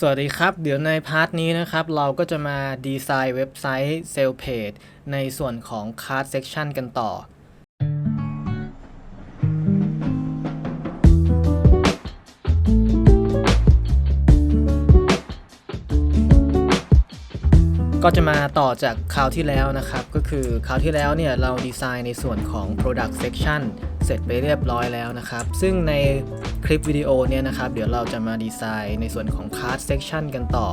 สวัสดีครับ เดี๋ยวในพาร์ทนี้นะครับ เราก็จะมาดีไซน์เว็บไซต์เซลล์เพจในส่วนของ Card Section กันต่อ ก็จะมาต่อจากคราวที่แล้วนะครับ ก็คือคราวที่แล้วเนี่ยเราดีไซน์ในส่วนของ Product Section เสร็จไปเรียบร้อยแล้วนะครับ ซึ่งในคลิปวิดีโอเนี่ยนะครับ เดี๋ยวเราจะมาดีไซน์ในส่วนของ Card Section กันต่อ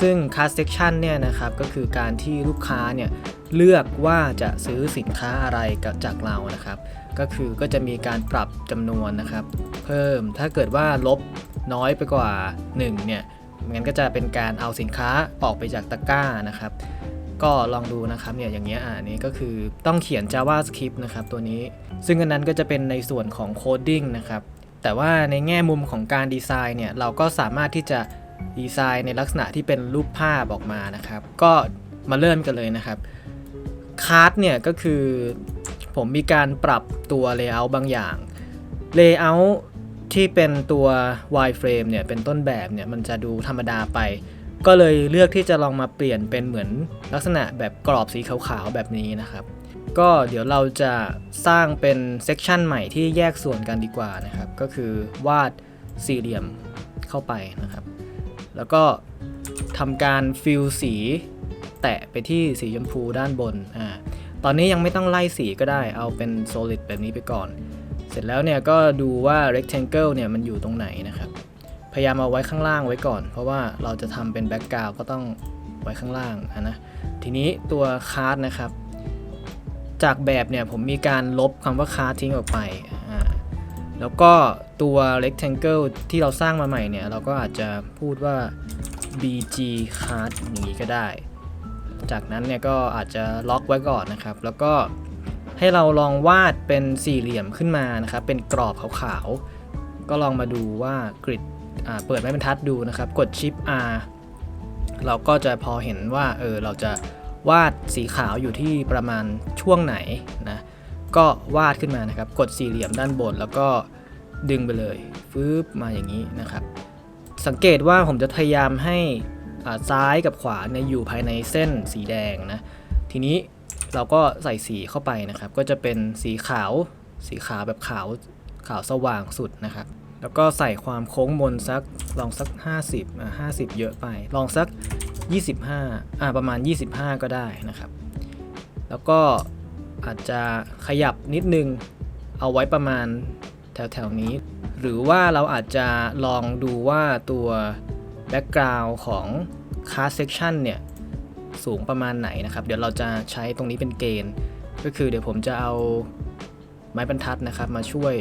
ซึ่ง Card Section เนี่ยนะครับ ก็คือการที่ลูกค้าเนี่ยเลือกว่าจะซื้อสินค้าอะไรจากเรานะครับ ก็คือก็จะมีการปรับจำนวนนะครับ เพิ่มถ้าเกิดว่าลบน้อยไปกว่า 1 เนี่ย งั้นก็จะเป็นการเอาสินค้าออกไปจากตะกร้านะครับ ก็ลองดูนะครับเนี่ยอย่างเงี้ยอ่านี้ก็คือต้องเขียน JavaScript นะครับตัวนี้ ซึ่งอันนั้นก็จะเป็นในส่วนของโคดดิ้งนะครับ แต่ว่าในแง่มุมของการดีไซน์เนี่ยเราก็สามารถที่จะดีไซน์ในลักษณะที่เป็นรูปภาพออกมานะครับ ก็มาเริ่มกันเลยนะครับคาร์ดเนี่ยก็คือผมมีการปรับตัว Layout บางอย่าง Layout ที่เป็นตัว wireframe เนี่ยเป็นต้นแบบเนี่ยมันจะดูธรรมดาไป ก็เลยเลือกที่จะลองมาเปลี่ยนเป็นเหมือนลักษณะแบบกรอบสีขาวๆแบบนี้นะครับ ก็เดี๋ยวเราจะสร้างเป็นเซกชันใหม่ที่แยกส่วนกันดีกว่านะครับ ก็คือวาดสี่เหลี่ยมเข้าไปนะครับ แล้วก็ทำการฟิลสีแตะไปที่สีชมพูด้านบนอ่าตอนนี้ยังไม่ต้องไล่สีก็ได้ เอาเป็น solid แบบนี้ไปก่อน เสร็จแล้วเนี่ยก็ดูว่า rectangle เนี่ยมันอยู่ตรงไหนนะครับ พยายามเอาไว้ข้างล่างไว้ก่อน เพราะว่าเราจะทำเป็น background ก็ต้องไว้ข้างล่างนะ ทีนี้ตัว card นะครับ จากแบบเนี่ยผมมีการลบคำว่า card ทิ้งออกไป แล้วก็ตัว rectangle ที่เราสร้างมาใหม่เนี่ย เราก็อาจจะพูดว่า bg card อย่างนี้ก็ได้ จากนั้นเนี่ยก็อาจจะล็อกไว้ก่อนนะครับ แล้วก็ ให้เราลองวาดเป็นสี่เหลี่ยมขึ้นมานะครับ เป็นกรอบขาวๆ ก็ลองมาดูว่ากริดเปิดไม้บรรทัดดูนะครับ กดชิป R เราก็จะพอเห็นว่าเออเราจะวาดสีขาวอยู่ที่ประมาณช่วงไหนนะ ก็วาดขึ้นมานะครับ กดสี่เหลี่ยมด้านบนแล้วก็ดึงไปเลยฟืบมาอย่างนี้นะครับ สังเกตว่าผมจะพยายามให้ซ้ายกับขวาเนี่ยอยู่ภายในเส้นสีแดงนะ ทีนี้ เราก็ใส่สีเข้าไปนะครับ ก็จะเป็นสีขาว สีขาวแบบขาวขาวสว่างสุดนะครับ แล้วก็ใส่ความโค้งมนสักลองสัก 50อะ50 เยอะไป ลองสัก 25อะประมาณ 25 ก็ได้นะครับ แล้วก็อาจจะขยับนิดนึงเอาไว้ประมาณแถวๆนี้ หรือว่าเราอาจจะลองดูว่าตัว background ของ card section เนี่ย สูงประมาณไหนนะครับ เดี๋ยวเราจะใช้ตรงนี้เป็นเกณฑ์ ก็คือเดี๋ยวผมจะเอาไม้บรรทัดนะครับ มาช่วย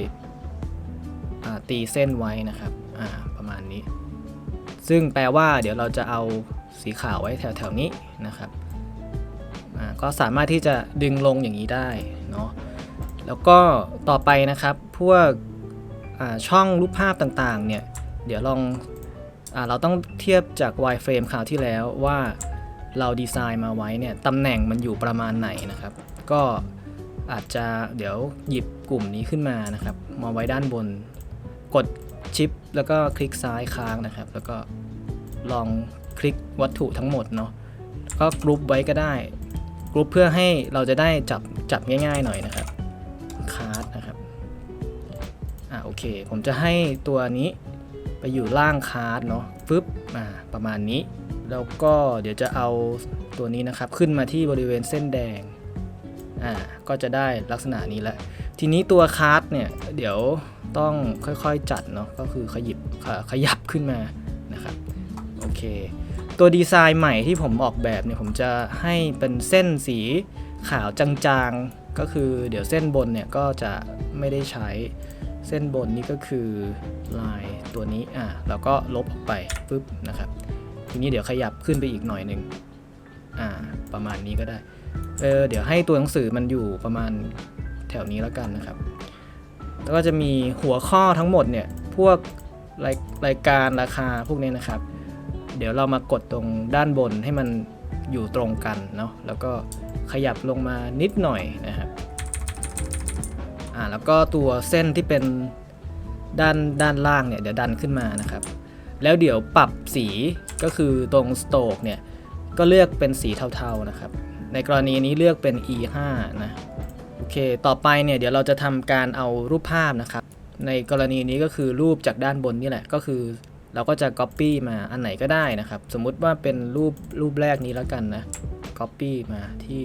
ตีเส้นไว้นะครับประมาณนี้ ซึ่งแปลว่าเดี๋ยวเราจะเอาสีขาวไว้แถวๆนี้นะครับก็สามารถที่จะดึงลงอย่างนี้ได้เนาะแล้วก็ต่อไปนะครับพวกช่องรูปภาพต่างๆเนี่ยเดี๋ยวลองอเราต้องเทียบจาก wireframe คราวที่แล้วว่า เราดีไซน์มาไว้เนี่ยตำแหน่งมันอยู่ประมาณไหนนะครับ ก็อาจจะเดี๋ยวหยิบกลุ่มนี้ขึ้นมานะครับ มาไว้ด้านบน กดชิป แล้วก็คลิกซ้ายค้างนะครับ แล้วก็ลองคลิกวัตถุทั้งหมดเนาะก็กรุ๊ปไว้ก็ได้กรุ๊ปเพื่อให้เราจะได้จับจับง่ายๆหน่อยนะครับคาร์ดนะครับอ่าโอเค ผมจะให้ตัวนี้ไปอยู่ล่างคาร์ดเนาะฟึบอ่าประมาณนี้ แล้วก็เดี๋ยวจะเอาตัวนี้นะครับ ขึ้นมาที่บริเวณเส้นแดงอ่าก็จะได้ลักษณะนี้แหละทีนี้ตัวคาร์ดเนี่ยเดี๋ยวต้องค่อยๆจัดเนาะก็คือขยิบขขยับขึ้นมานะครับโอเคตัวดีไซน์ใหม่ที่ผมออกแบบเนี่ยผมจะให้เป็นเส้นสีขาวจางๆ ก็คือเดี๋ยวเส้นบนเนี่ยก็จะไม่ได้ใช้เส้นบนนี่ก็คือลายตัวนี้อ่าแล้วก็ลบออกไปปุ๊บนะครับ ทีนี้เดี๋ยวขยับขึ้นไปอีกหน่อยหนึ่งอ่า ประมาณนี้ก็ได้ เออเดี๋ยวให้ตัวหนังสือมันอยู่ประมาณแถวนี้แล้วกันนะครับ แล้วก็จะมีหัวข้อทั้งหมดเนี่ย พวกรายรายการราคาพวกนี้นะครับ เดี๋ยวเรามากดตรงด้านบนให้มันอยู่ตรงกันเนาะ แล้วก็ขยับลงมานิดหน่อยนะครับอ่าแล้วก็ตัวเส้นที่เป็นด้านด้านล่างเนี่ยเดี๋ยวดันขึ้นมานะครับ แล้วเดี๋ยวปรับสี ก็คือตรงสโตกเนี่ยก็เลือกเป็นสีเทาๆนะครับ ในกรณีนี้เลือกเป็น E5 นะโอเค ต่อไปเนี่ยเดี๋ยวเราจะทำการเอารูปภาพนะครับ ในกรณีนี้ก็คือรูปจากด้านบนนี่แหละ ก็คือเราก็จะ Copy มาอันไหนก็ได้นะครับ สมมุติว่าเป็นรูปรูปแรกนี้แล้วกันนะ Copy มาที่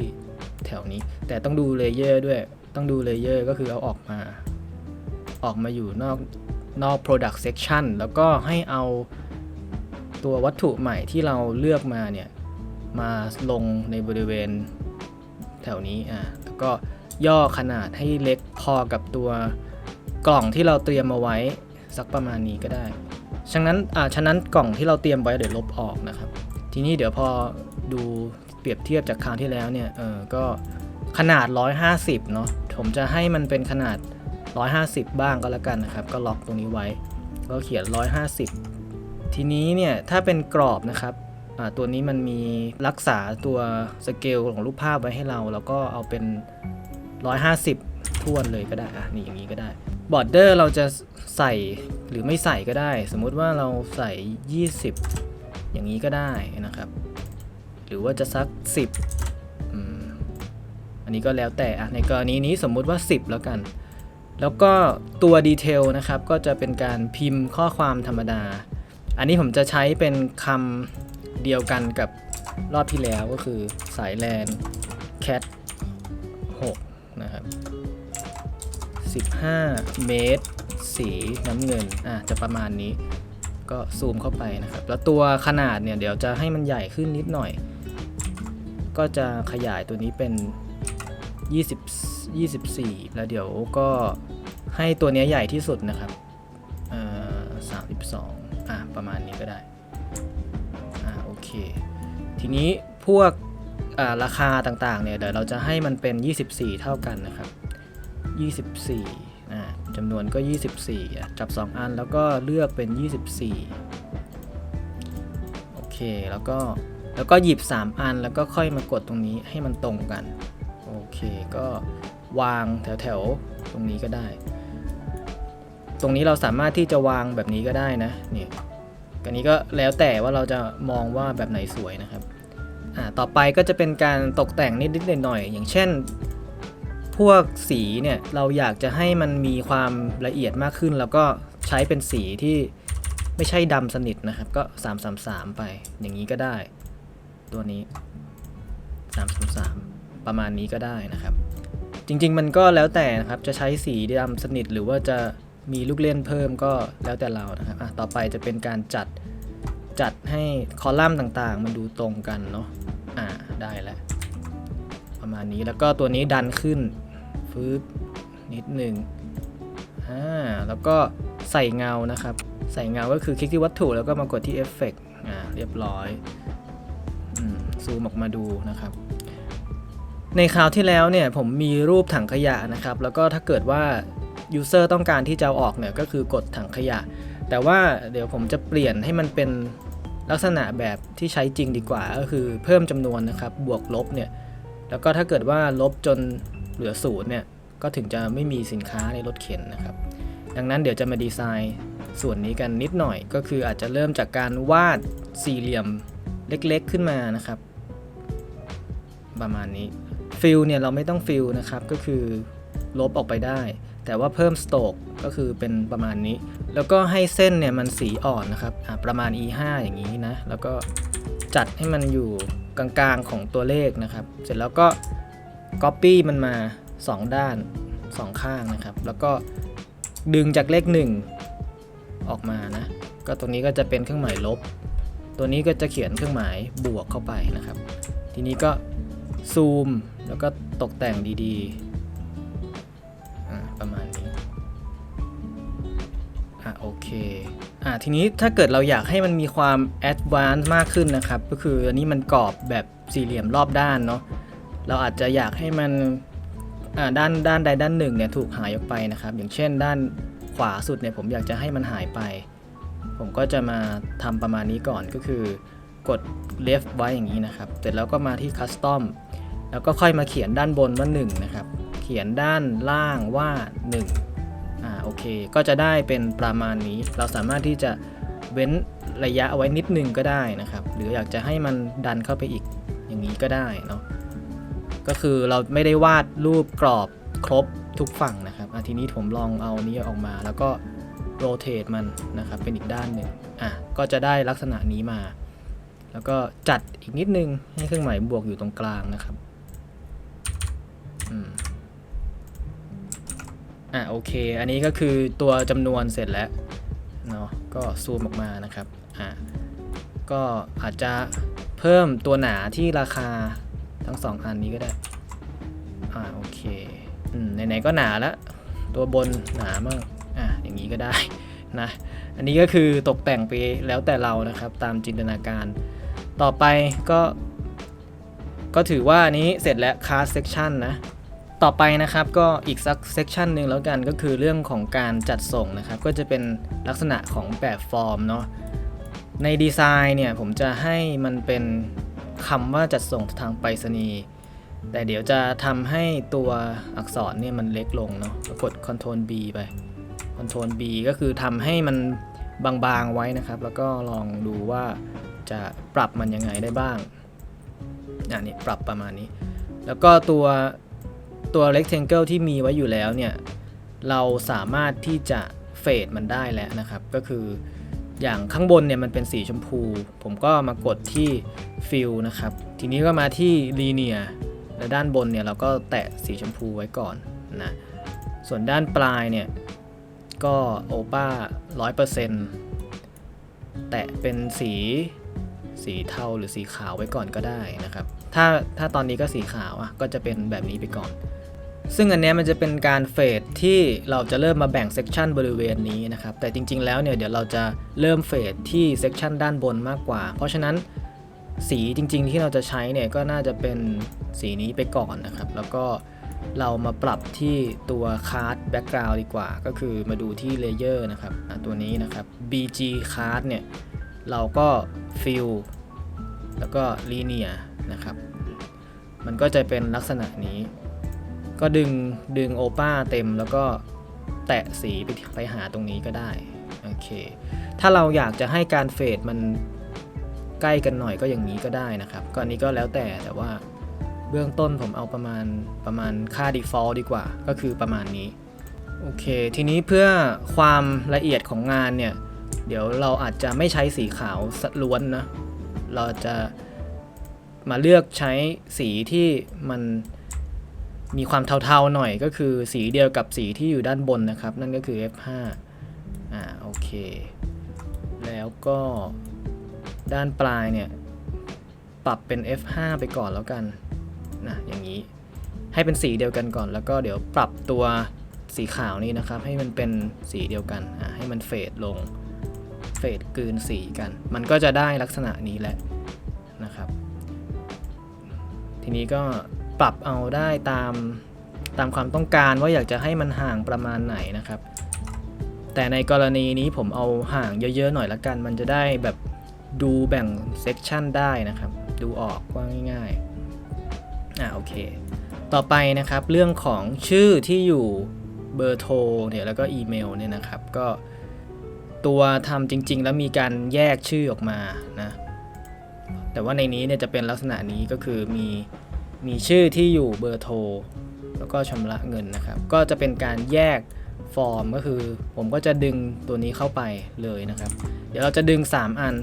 แถวนี้ แต่ต้องดูเลเยอร์ด้วย ต้องดูเลเยอร์ก็คือเอาออกมา ออกมาอยู่นอกนอก Product Section แล้วก็ให้เอา ตัววัตถุใหม่ที่เราเลือกมาเนี่ย มาลงในบริเวณแถวนี้อะแล้วก็ย่อขนาดให้เล็กพอกับตัวกล่องที่เราเตรียมมาไว้สักประมาณนี้ก็ได้ ฉะนั้นอ่าฉะนั้นกล่องที่เราเตรียมไว้เดี๋ยวลบออกนะครับ ทีนี้เดี๋ยวพอดูเปรียบเทียบจากคราวที่แล้วเนี่ย เออ ก็ขนาด 150 เนาะ ผมจะให้มันเป็นขนาด 150 บ้างก็แล้วกันนะครับ ก็ล็อกตรงนี้ไว้ ก็เขียน 150 ทีนี้เนี่ยถ้าเป็นกรอบนะครับตัวนี้มันมีรักษาตัวสเกลของรูปภาพไว้ให้เรา แล้วก็เอาเป็น 150ทวนเลยก็ได้อะนี่อย่างนี้ก็ได้บอร์เดอร์เราจะใส่หรือไม่ใส่ก็ได้ สมมุติว่าเราใส่ 20 อย่างนี้ก็ได้นะครับ หรือว่าจะสัก 10อืมอันนี้ก็แล้วแต่อะในกรณีนี้สมมุติว่า 10 แล้วกัน แล้วก็ตัวดีเทลนะครับ ก็จะเป็นการพิมพ์ข้อความธรรมดา อันนี้ผมจะใช้เป็นคำเดียวกันกับรอบที่แล้วก็คือสายแลน cat 6นะครับ15 เมตร สีน้ำเงิน อะ จะประมาณนี้ ก็ซูมเข้าไปนะครับ แล้วตัวขนาดเนี่ย เดี๋ยวจะให้มันใหญ่ขึ้นนิดหน่อย ก็จะขยายตัวนี้เป็น 20 24 แล้วเดี๋ยวก็ให้ตัวนี้ใหญ่ที่สุดนะครับ ประมาณนี้ก็ได้อ่าโอเค ทีนี้พวกราคาต่างๆเนี่ยเดี๋ยวเราจะให้มันเป็น 24 เท่ากันนะครับ 24อ่าจำนวนก็ 24 จับ 2 อันแล้วก็เลือกเป็น 24 โอเค แล้วก็แล้วก็หยิบ 3 อันแล้วก็ค่อยมากดตรงนี้ให้มันตรงกัน โอเค ก็วางแถวๆ ตรงนี้ก็ได้ ตรงนี้เราสามารถที่จะวางแบบนี้ก็ได้นะนี่ อันนี้ก็แล้วแต่ว่าเราจะมองว่าแบบไหนสวยนะครับอ่าต่อไปก็จะเป็นการตกแต่งนิดๆหน่อยๆอย่างเช่น พวกสีเนี่ยเราอยากจะให้มันมีความละเอียดมากขึ้น แล้วก็ใช้เป็นสีที่ไม่ใช่ดำสนิทนะครับ ก็ 333 ไปอย่างนี้ก็ได้ ตัวนี้ 333 ประมาณนี้ก็ได้นะครับ จริงๆมันก็แล้วแต่นะครับจะใช้สีดำสนิทหรือว่าจะ มีลูกเล่นเพิ่มก็แล้วแต่เรานะครับอะต่อไปจะเป็นการจัดจัดให้คอลัมน์ต่างๆ มันดูตรงกันเนาะอ่าได้แล้ว ประมาณนี้แล้วก็ตัวนี้ดันขึ้นฟืบนิดหนึ่งอ่าแล้วก็ใส่เงานะครับ ใส่เงาก็คือคลิกที่วัตถุแล้วก็มากดที่เอฟเฟกต์อ่าเรียบร้อยอืมซูมออกมาดูนะครับในคราวที่แล้วเนี่ยผมมีรูปถังขยะนะครับ แล้วก็ถ้าเกิดว่า User ต้องการที่จะเอาออกเนี่ยก็คือกดถังขยะ แต่ว่าเดี๋ยวผมจะเปลี่ยนให้มันเป็นลักษณะแบบที่ใช้จริงดีกว่า ก็คือเพิ่มจำนวนนะครับบวกลบเนี่ยแล้วก็ถ้าเกิดว่าลบจนเหลือศูนย์เนี่ยก็ถึงจะไม่มีสินค้าในรถเข็นนะครับ ดังนั้นเดี๋ยวจะมาดีไซน์ส่วนนี้กันนิดหน่อย ก็คืออาจจะเริ่มจากการวาดสี่เหลี่ยมเล็กๆขึ้นมานะครับ ประมาณนี้ฟิลเนี่ยเราไม่ต้องฟิลนะครับก็คือลบออกไปได้ แต่ว่าเพิ่มสโตกก็คือเป็นประมาณนี้ แล้วก็ให้เส้นเนี่ยมันสีอ่อนนะครับประมาณ e5 อย่างนี้นะ แล้วก็จัดให้มันอยู่กลางๆของตัวเลขนะครับ เสร็จแล้วก็ Copy มันมา 2 ด้าน 2 ข้างนะครับ แล้วก็ดึงจากเลข 1 ออกมานะ ก็ตรงนี้ก็จะเป็นเครื่องหมายลบ ตัวนี้ก็จะเขียนเครื่องหมายบวกเข้าไปนะครับ ทีนี้ก็ซูมแล้วก็ตกแต่งดีๆ อะโอเคอะทีนี้ถ้าเกิดเราอยากให้มันมีความแอดวานซ์มากขึ้นนะครับ ก็คืออันนี้มันกรอบแบบสี่เหลี่ยมรอบด้านเนาะเราอาจจะอยากให้มันอ่าด้านด้านใดด้านหนึ่งเนี่ยถูกหายออกไปนะครับ อย่างเช่น ด้านขวาสุดเนี่ยผมอยากจะให้มันหายไป ผมก็จะมาทำประมาณนี้ก่อนก็คือกด left ไว้อย่างนี้นะครับ เสร็จแล้วก็มาที่ custom แล้วก็ค่อยมาเขียนด้านบนว่า1นะครับ เขียนด้านล่างว่า 1 อ่าโอเค ก็จะได้เป็นประมาณนี้ เราสามารถที่จะเว้นระยะเอาไว้นิดนึงก็ได้นะครับ หรืออยากจะให้มันดันเข้าไปอีกอย่างนี้ก็ได้เนาะก็คือเราไม่ได้วาดรูปกรอบครบทุกฝั่งนะครับอะทีนี้ผมลองเอานี้ออกมา แล้วก็โรเตทมันนะครับเป็นอีกด้านหนึ่งอะก็จะได้ลักษณะนี้มา แล้วก็จัดอีกนิดนึงให้เครื่องหมายบวกอยู่ตรงกลางนะครับอืม อะโอเค อันนี้ก็คือตัวจำนวนเสร็จแล้วเนาะก็ซูมออกมานะครับอะก็อาจจะเพิ่มตัวหนาที่ราคาทั้งสองอันนี้ก็ได้อ่าโอเคอืมไหนๆก็หนาแล้วตัวบนหนามั่งอะอย่างนี้ก็ได้นะอันนี้ก็คือตกแต่งไปแล้วแต่เรานะครับตามจินตนาการ ต่อไปก็ ก็ถือว่าอันนี้เสร็จแล้ว class section นะ ต่อไปนะครับก็อีกสัก section หนึ่งแล้วกันก็คือเรื่องของการจัดส่งนะครับ ก็จะเป็นลักษณะของแบบฟอร์มเนาะในดีไซน์เนี่ยผมจะให้มันเป็นคำว่าจัดส่งทางไปรษณีย์แต่เดี๋ยวจะทำให้ตัวอักษรเนี่ยมันเล็กลงเนาะกด Ctrl B ไป Ctrl B ก็คือทำให้มันบางๆไว้นะครับ แล้วก็ลองดูว่าจะปรับมันยังไงได้บ้างอะนี่ปรับประมาณนี้ แล้วก็ตัว ตัว rectangle ที่มีไว้อยู่แล้วเนี่ยเราสามารถที่จะเฟดมันได้แล้วนะครับ ก็คืออย่างข้างบนเนี่ยมันเป็นสีชมพู ผมก็มากดที่ fill นะครับ ทีนี้ก็มาที่ linear และด้านบนเนี่ยเราก็แตะสีชมพูไว้ก่อนนะส่วนด้านปลายเนี่ยก็โอป้า100%แตะเป็นสีสีเทาหรือสีขาวไว้ก่อนก็ได้นะครับ ถ้าถ้าตอนนี้ก็สีขาวอะก็จะเป็นแบบนี้ไปก่อน ซึ่งอันนี้มันจะเป็นการเฟดที่เราจะเริ่มมาแบ่งเซกชันบริเวณนี้นะครับ แต่จริง ๆ แล้วเนี่ยเดี๋ยวเราจะเริ่มเฟดที่เซกชันด้านบนมากกว่า เพราะฉะนั้นสีจริง ๆ ที่เราจะใช้เนี่ยก็น่าจะเป็นสีนี้ไปก่อนนะครับ แล้วก็เรามาปรับที่ตัวคาร์ดแบ็กกราวด์ดีกว่า ก็คือมาดูที่เลเยอร์นะครับตัวนี้นะครับ BG card เนี่ยเราก็ fill แล้วก็ linear นะครับ มันก็จะเป็นลักษณะนี้ ก็ดึงดึงโอป้าเต็มแล้วก็แตะสีไปไปหาตรงนี้ก็ได้โอเคถ้าเราอยากจะให้การเฟดมันใกล้กันหน่อยก็อย่างนี้ก็ได้นะครับก็อันนี้ก็แล้วแต่แต่ว่าเบื้องต้นผมเอาประมาณประมาณค่า default ดีกว่า ก็คือประมาณนี้โอเค ทีนี้เพื่อความละเอียดของงานเนี่ย เดี๋ยวเราอาจจะไม่ใช้สีขาวสล้วนนะ เราจะมาเลือกใช้สีที่มัน มีความเทาๆหน่อยก็คือสีเดียวกับสีที่อยู่ด้านบนนะครับ นั่นก็คือ F5 อ่าโอเค แล้วก็ด้านปลายเนี่ย ปรับเป็น F5 ไปก่อนแล้วกันนะอย่างนี้ให้เป็นสีเดียวกันก่อน แล้วก็เดี๋ยวปรับตัวสีขาวนี้นะครับ ให้มันเป็นสีเดียวกันอ่าให้มันเฟดลงเฟดกลืนสีกัน มันก็จะได้ลักษณะนี้แหละนะครับ ทีนี้ก็ ปรับเอาได้ตามตามความต้องการว่าอยากจะให้มันห่างประมาณไหนนะครับ แต่ในกรณีนี้ผมเอาห่างเยอะๆหน่อยละกัน มันจะได้แบบดูแบ่งเซกชันได้นะครับ ดูออกว่าง่ายๆอ่าโอเค ต่อไปนะครับเรื่องของชื่อที่อยู่เบอร์โทรเนี่ยแล้วก็อีเมลเนี่ยนะครับ ก็ตัวทำจริง ๆ แล้วมีการแยกชื่อออกมานะแต่ว่าในนี้เนี่ยจะเป็นลักษณะนี้ก็คือมี มีชื่อที่อยู่เบอร์โทร แล้วก็ชำระเงินนะครับ ก็จะเป็นการแยกฟอร์มก็คือ ผมก็จะดึงตัวนี้เข้าไปเลยนะครับ เดี๋ยวเราจะดึง 3 อัน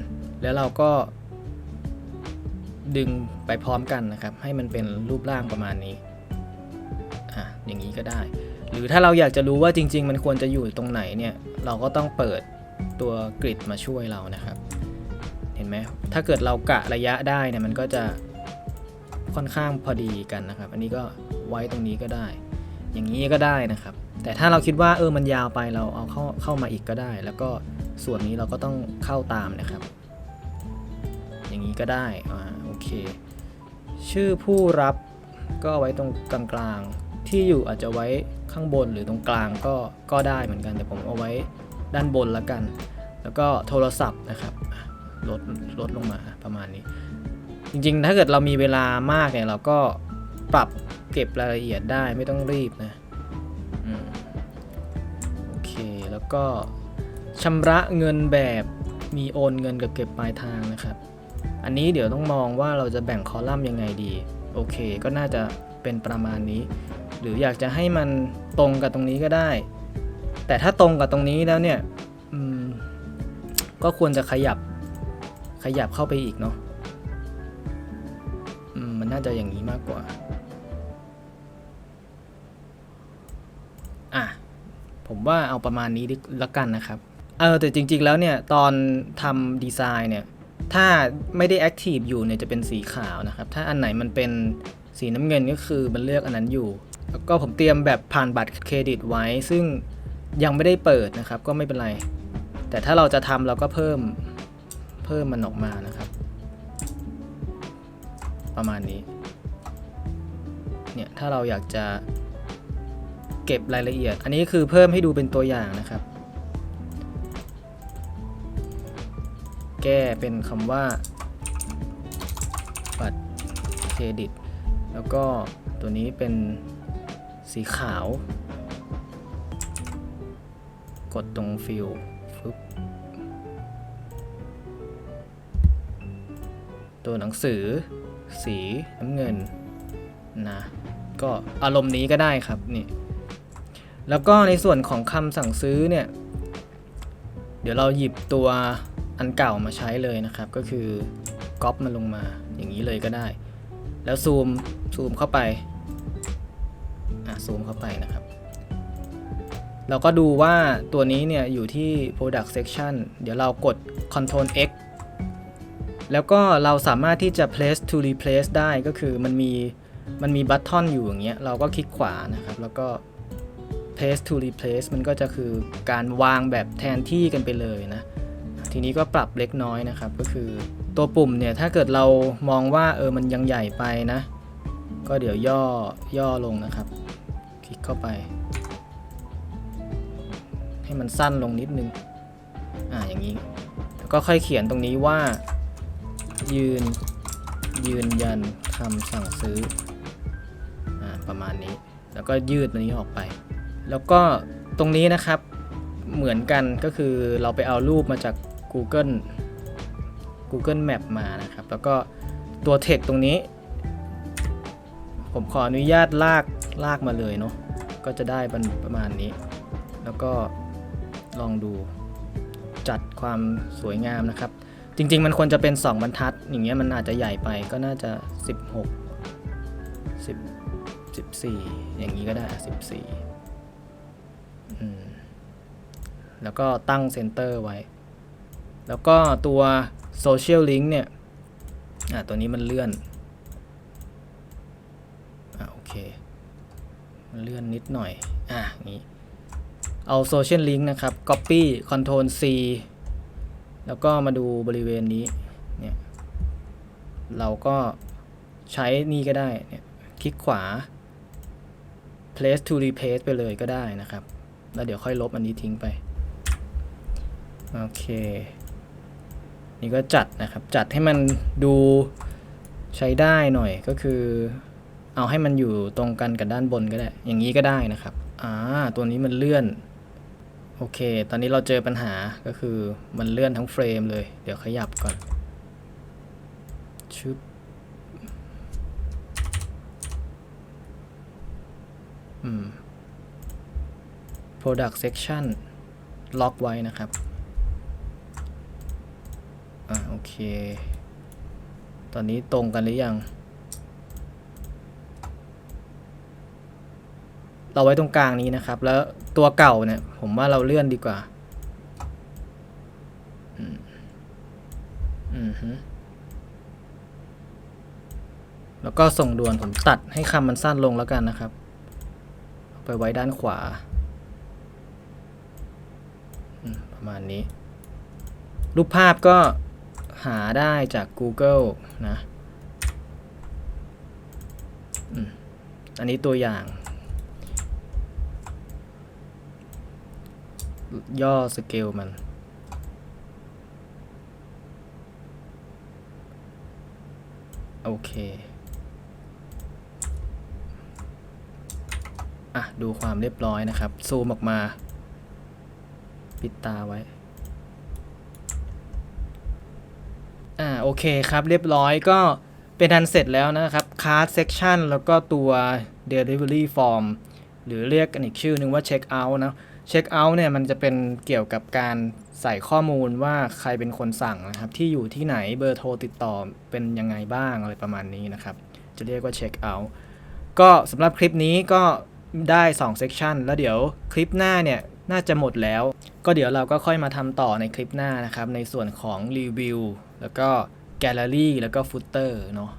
แล้วเราก็ ดึงไปพร้อมกันนะครับ ให้มันเป็นรูปร่างประมาณนี้อะอย่างนี้ก็ได้ หรือถ้าเราอยากจะรู้ว่าจริง ๆ มันควรจะอยู่ตรงไหนเนี่ย เราก็ต้องเปิดตัวกริดมาช่วยเรานะครับ เห็นไหมถ้าเกิดเรากะระยะได้เนี่ยมันก็จะ ค่อนข้างพอดีกันนะครับ อันนี้ก็ไว้ตรงนี้ก็ได้ อย่างนี้ก็ได้นะครับ แต่ถ้าเราคิดว่าเออมันยาวไปเราเอาเข้าเข้ามาอีกก็ได้ แล้วก็ส่วนนี้เราก็ต้องเข้าตามนะครับ อย่างนี้ก็ได้อ่าโอเค ชื่อผู้รับก็ไว้ตรงกลางๆ ที่อยู่อาจจะไว้ข้างบนหรือตรงกลางก็ก็ได้เหมือนกัน แต่ผมเอาไว้ด้านบนละกัน แล้วก็โทรศัพท์นะครับลดลดลงมาประมาณนี้ จริงๆ ถ้าเกิดเรามีเวลามากเนี่ยเราก็ปรับเก็บรายละเอียดได้ไม่ต้องรีบนะอโอเคแล้วก็ชำระเงินแบบมีโอนเงินกับเก็บปลายทางนะครับ อันนี้เดี๋ยวต้องมองว่าเราจะแบ่งคอลัมน์ยังไงดี โอเค ก็น่าจะเป็นประมาณนี้ หรืออยากจะให้มันตรงกับตรงนี้ก็ได้ แต่ถ้าตรงกับตรงนี้แล้วเนี่ยก็ควรจะขยับขยับเข้าไปอีกเนาะ น่าจะอย่างนี้มากกว่า อะ ผมว่าเอาประมาณนี้ดิละกันนะครับ เออ แต่จริง ๆ แล้วเนี่ย ตอนทำดีไซน์เนี่ย ถ้าไม่ได้แอคทีฟอยู่เนี่ยจะเป็นสีขาวนะครับ ถ้าอันไหนมันเป็นสีน้ำเงินก็คือมันเลือกอันนั้นอยู่ แล้วก็ผมเตรียมแบบผ่านบัตรเครดิตไว้ ซึ่งยังไม่ได้เปิดนะครับ ก็ไม่เป็นไร แต่ถ้าเราจะทำเราก็เพิ่มเพิ่มมันออกมานะครับ ประมาณนี้ เนี่ย ถ้าเราอยากจะเก็บรายละเอียด อันนี้คือเพิ่มให้ดูเป็นตัวอย่างนะครับ แก้เป็นคำว่า บัตรเครดิต แล้วก็ตัวนี้เป็นสีขาว กดตรงฟิลฟึบตัวหนังสือ สีน้ำเงินนะก็อารมณ์นี้ก็ได้ครับนี่แล้วก็ในส่วนของคำสั่งซื้อเนี่ย เดี๋ยวเราหยิบตัวอันเก่ามาใช้เลยนะครับ ก็คือก๊อปมันลงมาอย่างนี้เลยก็ได้ แล้วซูมซูมเข้าไปอะซูมเข้าไปนะครับ เราก็ดูว่าตัวนี้เนี่ยอยู่ที่ product section เดี๋ยวเรากด control X แล้วก็เราสามารถที่จะ place to replace ได้ก็คือมันมีมันมีบัตทอนอยู่อย่างเงี้ยเราก็คลิกขวานะครับ แล้วก็ place to replace มันก็จะคือการวางแบบแทนที่กันไปเลยนะ ทีนี้ก็ปรับเล็กน้อยนะครับ ก็คือตัวปุ่มเนี่ย ถ้าเกิดเรามองว่าเออมันยังใหญ่ไปนะ ก็เดี๋ยวย่อย่อลงนะครับ คลิกเข้าไป ให้มันสั้นลงนิดนึง อ่าอย่างนี้ แล้วก็ค่อยเขียนตรงนี้ว่า ยืนยืนยันคำสั่งซื้ออประมาณนี้ แล้วก็ยืดตัวนี้ออกไป แล้วก็ตรงนี้นะครับเหมือนกันก็คือเราไปเอารูปมาจาก Google Google Map มานะครับ แล้วก็ตัว text ตรงนี้ ผมขออนุญาตลากลากมาเลยเนาะก็จะได้เป็นประมาณนี้ แล้วก็ลองดูจัดความสวยงามนะครับ จริง ๆ มันควรจะเป็น 2 บรรทัด อย่างเงี้ยมันอาจจะใหญ่ไปก็น่าจะ 16 10 14 อย่างนี้ก็ได้ 14อืมแล้วก็ตั้งเซนเตอร์ไว้ แล้วก็ตัว Social Link เนี่ย อะตัวนี้มันเลื่อน อะโอเค มันเลื่อนนิดหน่อย อะงี้ เอา Social Link นะครับ Copy Ctrl C แล้วก็มาดูบริเวณนี้เนี่ยเราก็ใช้นี่ก็ได้เนี่ยคลิกขวา place to replace ไปเลยก็ได้นะครับ แล้วเดี๋ยวค่อยลบอันนี้ทิ้งไป โอเค นี่ก็จัดนะครับ จัดให้มันดูใช้ได้หน่อยก็คือ เอาให้มันอยู่ตรงกันกับด้านบนก็ได้ อย่างนี้ก็ได้นะครับ อ่า ตัวนี้มันเลื่อน โอเค ตอนนี้เราเจอปัญหาก็คือมันเลื่อนทั้งเฟรมเลย เดี๋ยวขยับก่อน ชึบ อืม product section ล็อกไว้นะครับ อ่า โอเค ตอนนี้ตรงกันหรือยัง เราไว้ตรงกลางนี้นะครับ แล้วตัวเก่าเนี่ย ผมว่าเราเลื่อนดีกว่า อืมอืมแล้วก็ส่งด่วนผมตัดให้คำมันสั้นลงแล้วกันนะครับ ไปไว้ด้านขวา ประมาณนี้ รูปภาพก็หาได้จาก Google นะอันนี้ตัวอย่าง ย่อสเกลมัน โอเค อะ ดูความเรียบร้อยนะครับ ซูมออกมา ปิดตาไว้ อ่า โอเคครับ เรียบร้อยก็เป็นทันเสร็จแล้วนะครับ card section แล้วก็ตัว delivery form หรือเรียกกันอีกชื่อนึงว่า check out นะ check out เนี่ยมันจะเป็นเกี่ยวกับการใส่ข้อมูลว่าใครเป็นคนสั่งนะครับ ที่อยู่ที่ไหนเบอร์โทรติดต่อเป็นยังไงบ้างอะไรประมาณนี้นะครับ จะเรียกว่า check out ก็สำหรับคลิปนี้ก็ได้2 section แล้วเดี๋ยวคลิปหน้าเนี่ยน่าจะหมดแล้ว ก็เดี๋ยวเราก็ค่อยมาทำต่อในคลิปหน้านะครับ ในส่วนของรีวิวแล้วก็แกลเลอรี่แล้วก็ฟุตเตอร์เนาะ